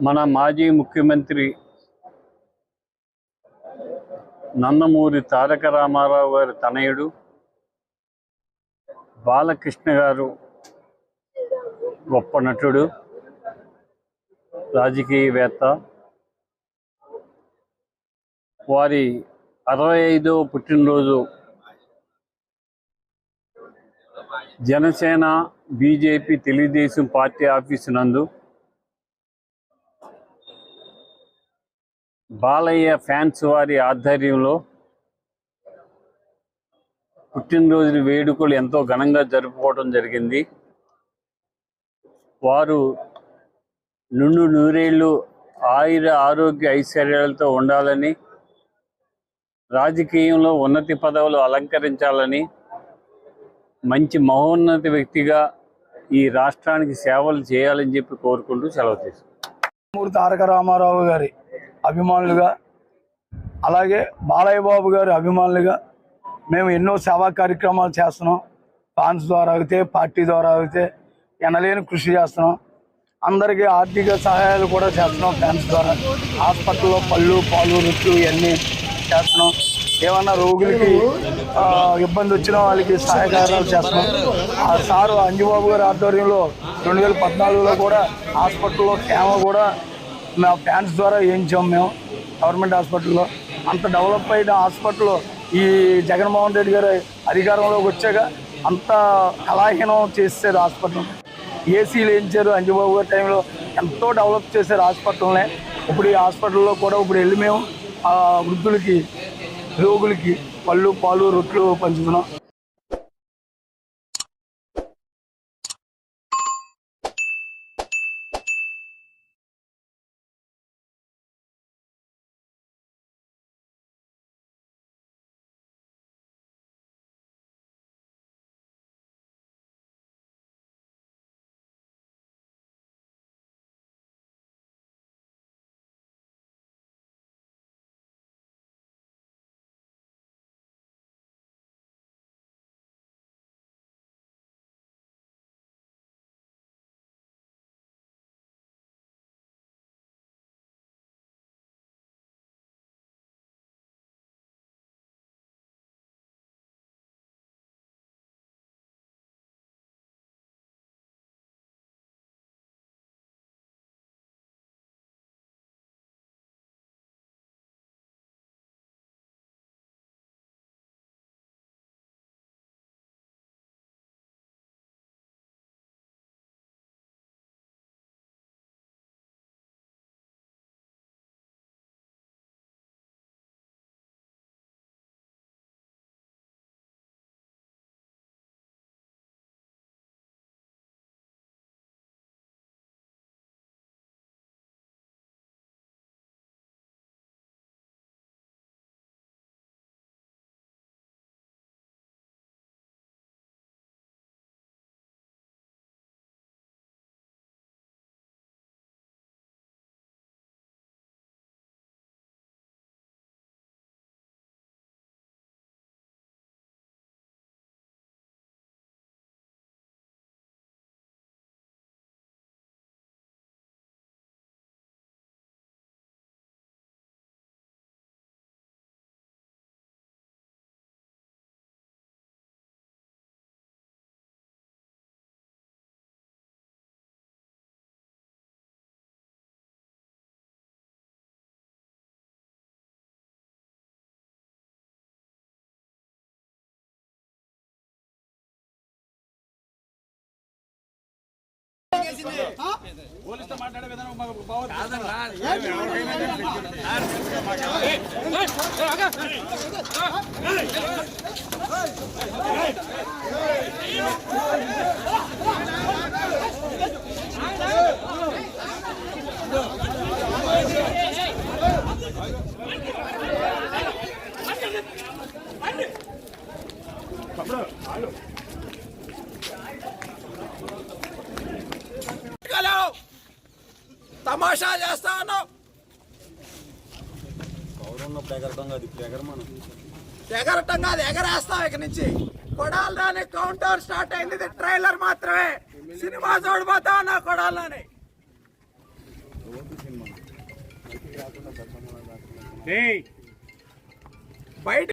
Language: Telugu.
మన మాజీ ముఖ్యమంత్రి నందమూరి తారక రామారావు గారి తనయుడు బాలకృష్ణ గారు గొప్ప నటుడు రాజకీయవేత్త. వారి అరవై ఐదో పుట్టినరోజు Janasena BJP Telugu Desam party office నందు బాలయ్య ఫ్యాన్స్ వారి ఆధ్వర్యంలో పుట్టినరోజు వేడుకలు ఎంతో ఘనంగా జరుపుకోవడం జరిగింది. వారు నుండు నూరేళ్ళు ఆయుర ఆరోగ్య ఐశ్వర్యాలతో ఉండాలని రాజకీయంలో ఉన్నతి పదవులు అలంకరించాలని మంచి మహోన్నత వ్యక్తిగా ఈ రాష్ట్రానికి సేవలు చేయాలని చెప్పి కోరుకుంటూ సెలవు చేశారు మూడు తారక రామారావు గారి అభిమానులుగా అలాగే బాలయ్య బాబు గారి అభిమానులుగా మేము ఎన్నో సేవా కార్యక్రమాలు చేస్తున్నాం. ఫాన్స్ ద్వారా అయితే పార్టీ ద్వారా అయితే ఎనలేని కృషి చేస్తున్నాం. అందరికీ ఆర్థిక సహాయాలు కూడా చేస్తున్నాం ఫ్యాన్స్ ద్వారా. హాస్పిటల్లో పళ్ళు పాలు రుట్లు ఇవన్నీ చేస్తున్నాం. ఏమన్నా రోగులకి ఇబ్బంది వచ్చిన వాళ్ళకి సహాయకారాలు చేస్తున్నాం. ఆ సారు అంజుబాబు గారి ఆధ్వర్యంలో రెండు వేల పద్నాలుగులో కూడా హాస్పిటల్లో క్యామ కూడా మా ఫ్యాన్స్ ద్వారా వేయించాం మేము? గవర్నమెంట్ హాస్పిటల్లో అంత డెవలప్ అయిన హాస్పిటల్లో ఈ జగన్మోహన్ రెడ్డి గారు అధికారంలోకి వచ్చాక అంత కళాహీనం చేశారు హాస్పిటల్ ఏసీలు వేయించారు అంజబాబు గారి టైంలో ఎంతో డెవలప్ చేశారు హాస్పిటల్నే ఇప్పుడు ఈ హాస్పిటల్లో కూడా ఇప్పుడు వెళ్ళి మేము ఆ వృద్ధులకి రోగులకి పళ్ళు పాలు రొట్లు పంచుతున్నాం. ఎన్నికలు తమాషా చేస్తా ఉన్నావు. ఎగరటం కాదు ఎగరేస్తాం ఇక నుంచి. కొడాలని కౌంటర్ స్టార్ట్ అయింది. ఇది ట్రైలర్ మాత్రమే. సినిమా చూడబోతా ఉన్నా కొడాలని. బయట